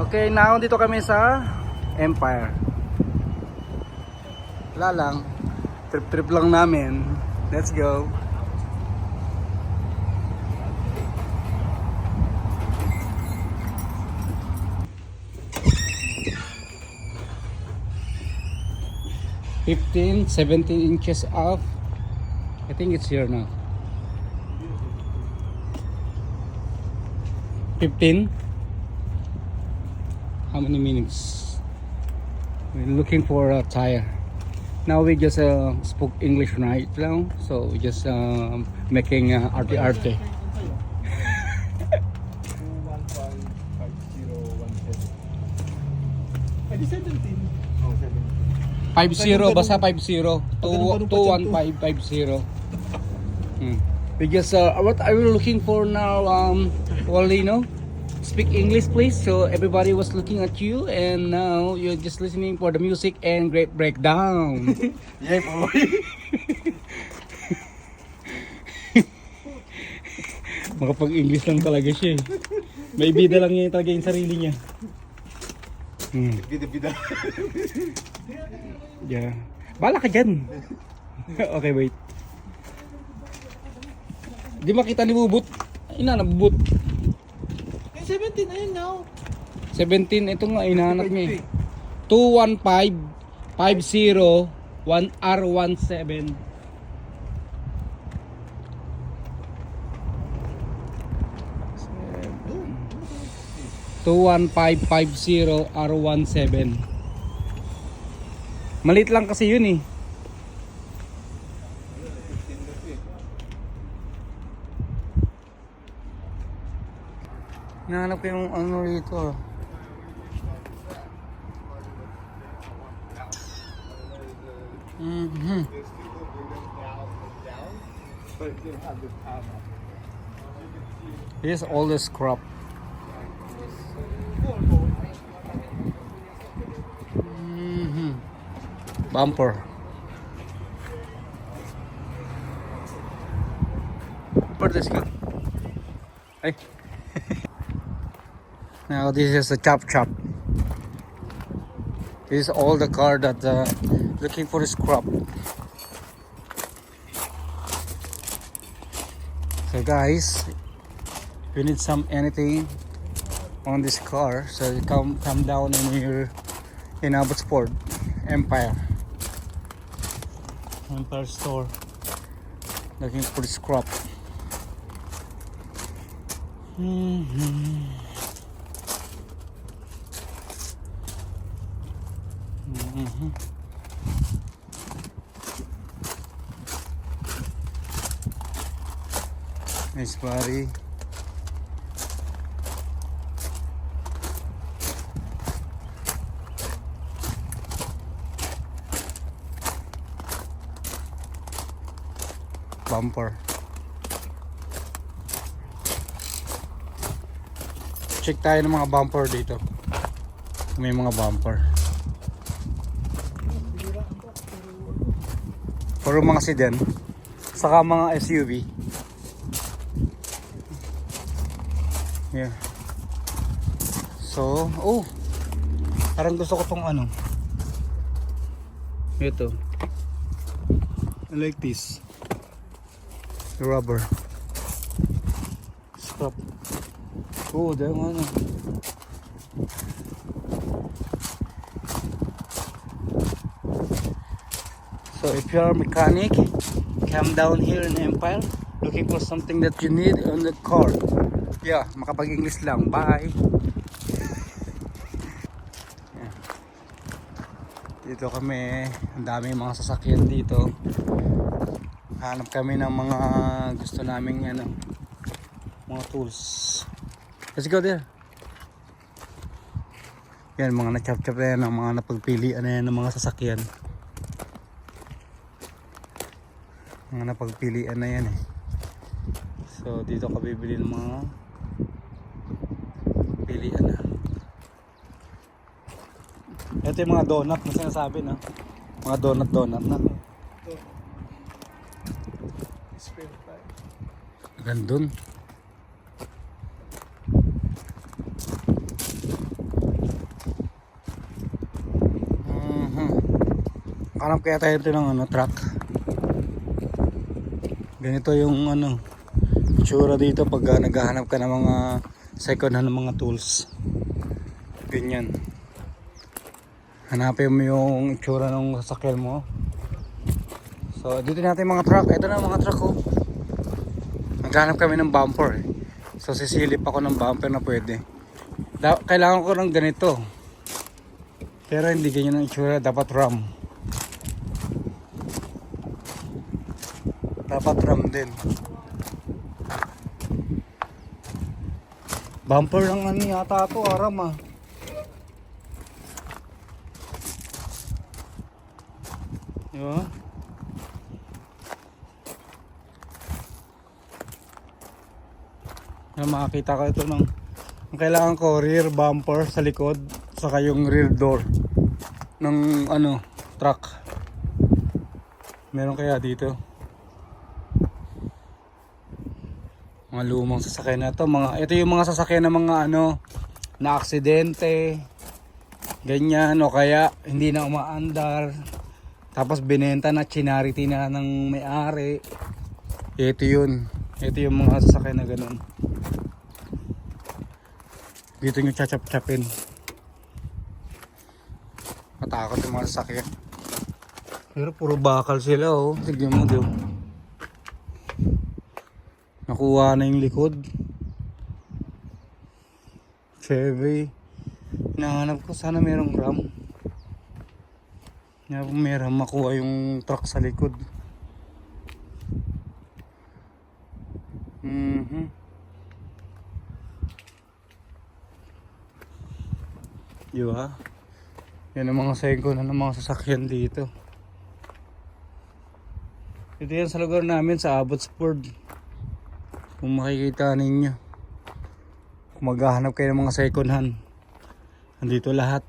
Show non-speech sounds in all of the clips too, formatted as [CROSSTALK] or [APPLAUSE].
Okay, now dito kami sa Empire. Wala lang. Trip-trip lang namin. Let's go. Fifteen, seventeen inches off. I think it's here now. Fifteen. How many minutes? We're looking for a tire. Now we just uh, spoke English right now, so we just uh, making uh, arte arte. Ay, di 17. Oh, 17. 50 basta 50 Ganun-ganun pa dyan to. 21550 hmm. because uh, what are we looking for now um well you know speak English please so everybody was looking at you and now you're just listening for the music and great breakdown [LAUGHS] Yeah, boy. [LAUGHS] makapag English lang talaga siya eh. may bida lang niya talaga yung sarili niya hmm. Bida-bida. yeah bala ka dyan [LAUGHS] okay wait di makita ni Bubut ina na Bubut Eh, 17 na yun now. 17, ito nga, inahanap niya eh. 215 50 1R17 21550 R17 Malit lang kasi yun eh. Nahanap ko yung ano rito. Mhm. Here's all the scrap. Mhm. Bumper. Where this go? Hey. Now this is a chop chop. This is all the car that uh, looking for scrap. So guys, if you need some anything on this car, so you come come down in here in Abbotsford Empire Empire store looking for scrap. Mhm. Mhm. Nice body. Bumper. Check tayo ng mga bumper dito. May mga bumper. Puro mga sedan. Saka mga SUV. Yeah. So, oh. Parang gusto ko tong ano. Ito. I like this. The rubber. Stop. Oh, dahil ano. So if you are a mechanic, come down here in Empire looking for something that you need on the car. Yeah, makapag-English lang. Bye. Yeah. Dito kami, ang daming mga sasakyan dito. Hanap kami ng mga gusto naming ano, mga tools. Let's go there. Yan, mga na-chop-chop na yan, mga napagpilian na yan ng mga sasakyan. Mga napagpilian na yan eh. So, dito ka bibili ng mga pagpilian na. Ito yung mga donut na sinasabi na. Mga donut donut na. Gandun. Hanap mhm. kaya tayo ito ng ano, truck. Ganito yung ano, tsura dito pag uh, naghahanap ka ng mga second hand mga tools. Ganyan. Hanapin mo yung itsura ng sasakyan mo. So, dito natin mga truck. Ito na mga truck ko. Naghanap kami ng bumper eh. So, sisilip ako ng bumper na pwede. Da- kailangan ko ng ganito. Pero hindi ganyan ang itsura. Dapat ram. Dapat ram din. Bumper lang ano yata ito, aram ah. Di ba? Na makakita ko ito ng ang kailangan ko rear bumper sa likod saka yung rear door ng ano truck. Meron kaya dito? Mga lumang sasakyan na to, mga ito yung mga sasakyan ng mga ano na aksidente ganyan o kaya hindi na umaandar. Tapos binenta na chinarity na ng may-ari. Ito yun. Ito yung mga sasakyan na ganun. Dito nyo chachap-chapin. Matakot yung mga sasakyan. Pero puro bakal sila oh. Tignan mo diyo nakuha na yung likod Chevy Hinahanap ko sana merong ram. Nga po meron makuha yung truck sa likod. Mhm. Di ba? Yan ang mga sengko na ng mga sasakyan dito. Ito yan sa lugar namin sa Abbotsford. Kung makikita ninyo. Kung maghahanap kayo ng mga second hand. Andito lahat.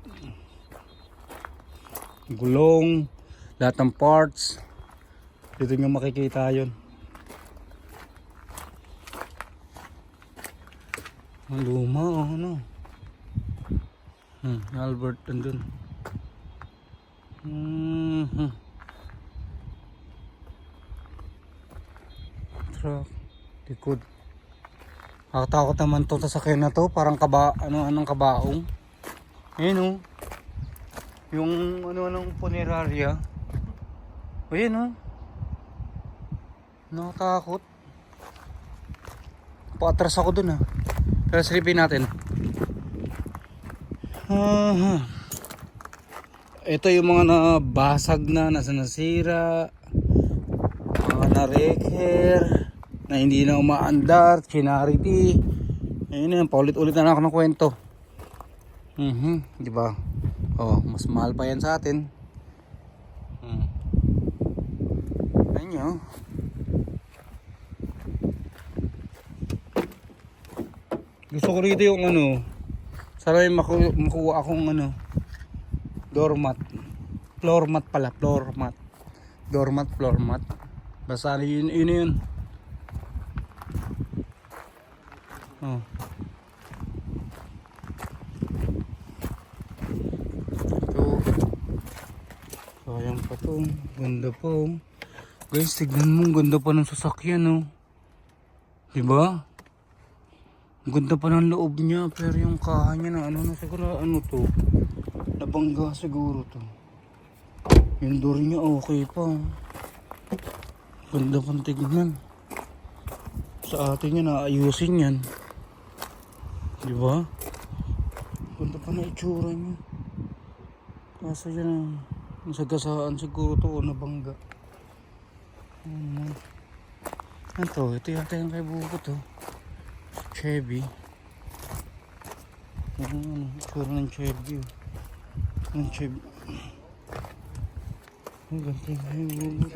Gulong, lahat ng parts. Dito nyo makikita. Ang luma oh, ano. Hmm, Albert andun. Hmm. Truck. Likod. Nakatakot naman to sasakyan na to. Parang kaba, ano, anong kabaong. Ayun oh. Yung ano anong punerarya. Ayun oh. Nakatakot. Paatras ako dun ah. Pero silipin natin. Ah, ito yung mga nabasag na, nasa nasira, mga na-reker, na hindi na umaandar, chinarity. Ayun yan, paulit-ulit na lang ako ng kwento. Mhm, di ba? Oh, mas mahal pa yan sa atin. Hmm. Ayun nyo. Gusto ko rito yung ano, sana yung maku makuha akong ano, doormat. Floor mat pala, floor mat. Doormat, floor mat. Basta ano yun, yun yun. Oh. Ito. To. Ganda pa oh. Guys, tignan mo. Ganda pa ng sasakyan oh. Diba? Ganda pa ng loob niya. Pero yung kaha niya na ano na siguro ano to. Nabangga siguro to. Yung door niya okay pa. Ganda pang tignan. Sa atin yan, naayusin yan. Di ba? Ganda pa na itsura niya. Kaso yan, nasagasaan siguro to o nabangga. Ano? Ano to? Ito yata yung kay Buko to. Chevy. Ano, ano, itsura ng Chevy. oh. Ng Chevy. Ang ganda yung kay Buko.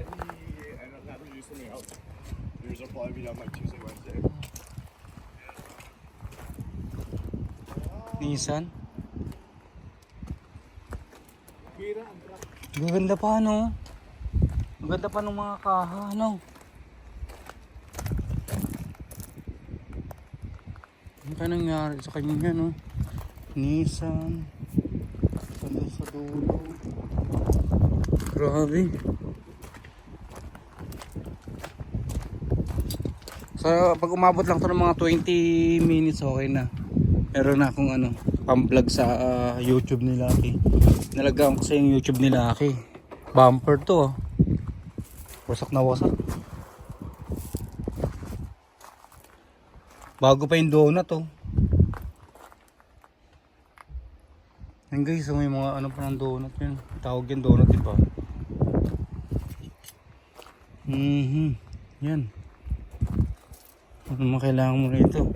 Yours will probably be done like Tuesday, Wednesday. Nissan. Ang truck. Ang ganda pa ano. Ang ganda pa ng mga kaha ano. Ano ka nangyari sa kanya no? Nissan. Ganda sa dulo. Grabe. So, pag umabot lang to ng mga 20 minutes, okay na. Meron na akong ano, pang-vlog sa ah, YouTube ni Lucky. Nalagyan ko sa yung YouTube ni Lucky. Bumper to. oh. Wasak na wasak. Bago pa yung donut oh. Yan guys, so may mga ano pa ng donut yun. Tawag yung donut, di ba? Mhm. Yan. Ano kailangan mo rito?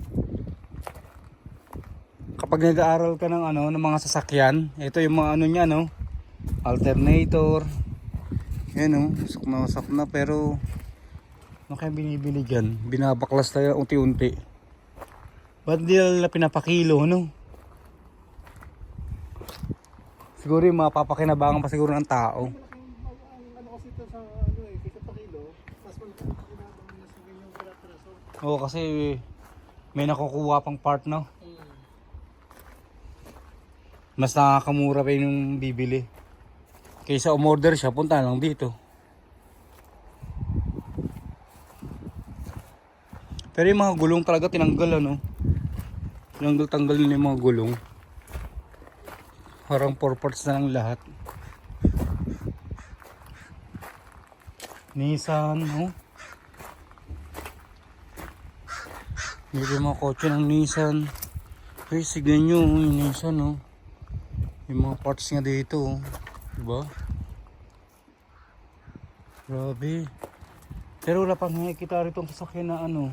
Kapag nag-aaral ka ng ano, ng mga sasakyan, ito yung mga ano niya, no? Alternator. Yan, no? Usok na usok na, pero ano kaya binibili dyan? Binabaklas tayo unti-unti. Ba't di nila pinapakilo, no? Siguro yung mapapakinabangan pa siguro ng tao. Oo, kasi may nakukuha pang part, no? Mas nakakamura pa yung bibili. Kaysa umorder siya, punta lang dito. Pero yung mga gulong talaga tinanggal, ano? Tinanggal-tanggal nila yung mga gulong. Parang 4 parts na lang lahat. Nissan, oh. Yung mga kotse ng Nissan. Hey, signan nyo, oh, yung Nissan, oh. Yung mga parts nga dito, oh. Diba? Grabe. Pero wala pang nakikita rito ang sasakyan na ano,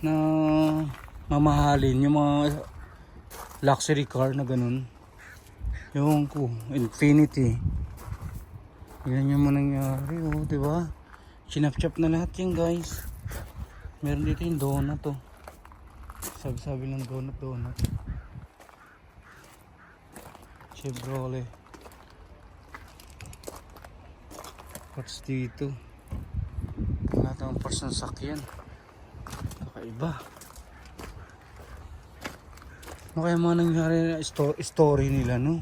na mamahalin. Yung mga luxury car na ganun. Yung ko, Infinity. Yan yung mga nangyari, oh, diba? Sinap-chap na lahat yan, guys. Meron dito yung donut oh. Sabi-sabi ng donut donut. Chevrolet. Parts dito. Lahat ng parts sakyan. Kakaiba. Ano kaya mga nangyari na sto- story nila no?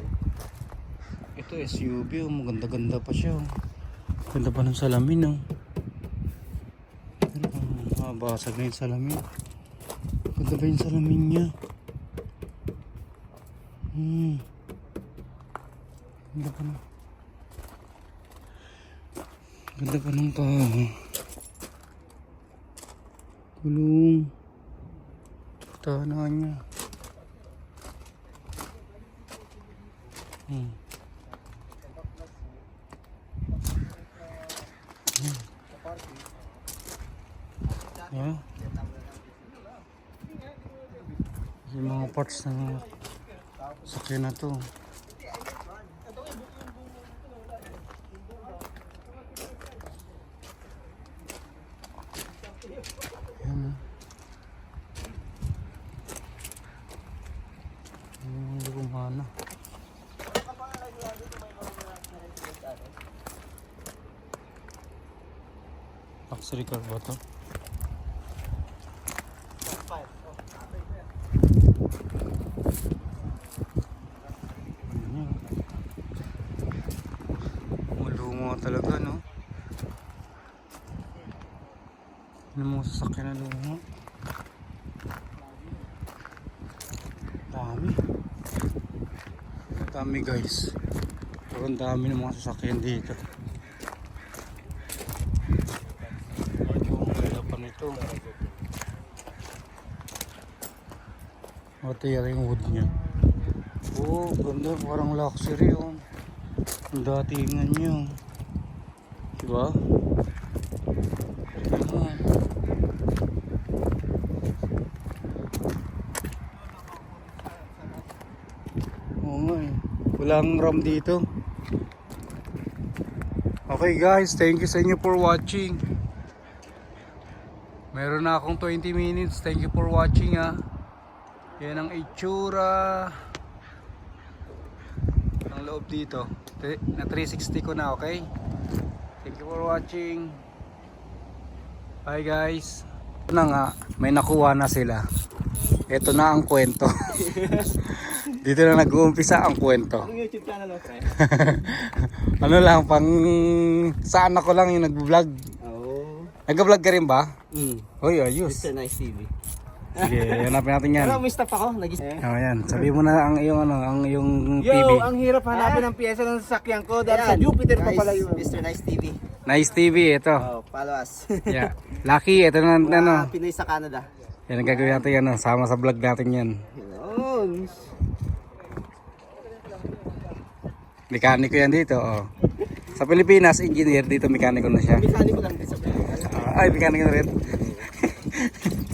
Ito SUV oh. Maganda-ganda pa siya oh. Ganda pa ng salamin oh. Ah, basag na yung salamin. Ganda ba yung salamin niya? Hmm. Ganda pa ng... Ganda pa ng pa. Gulong. Tahanan niya. Hmm. Yeah. Yung mga parts ng sakyan na to. Yan. ah. Yung hindi gumana. Luxury car ba to? Ayan. Maluma talaga, no? Ano mga sasakyan na luma? Dami. Dami guys. Pero ang dami ng mga sasakyan dito. Ang ganda pa nito. Ito yung wood niya. Oh, ganda. Parang luxury yun. Ang datingan niya. Diba? Ayan. Oo nga eh. Walang ram dito. Okay guys, thank you sa inyo for watching. Meron na akong 20 minutes. Thank you for watching ah. Yan ang itsura ng loob dito. Na 360 ko na, okay? Thank you for watching. Bye guys. Ito na nga, may nakuha na sila. ito na ang kwento. [LAUGHS] Dito na nag-uumpisa ang kwento. [LAUGHS] Ano lang, pang saan ako lang yung nag-vlog. Nag-vlog ka rin ba? Mm. Uy, ayos. Mr. Nice TV. Sige, hanapin natin yan. Pero may stop ako. Nag eh. Oh, yan. Sabi mo na ang iyong ano, ang iyong Yo, TV. ang hirap hanapin ng pyesa ng sasakyan ko dahil sa Jupiter pa pala yun. Mr. Nice TV. Nice TV, ito. Oh, follow us. Yeah. [LAUGHS] Lucky, ito na Mga ano. Pinoy sa Canada. Yan ang gagawin natin ano, sama sa vlog natin yan. Yun. Mekaniko yan dito, oh. Sa Pilipinas, engineer dito mekaniko na siya. Mekaniko lang din sa Pilipinas. Ah, ay, mekaniko na rin. [LAUGHS] [LAUGHS]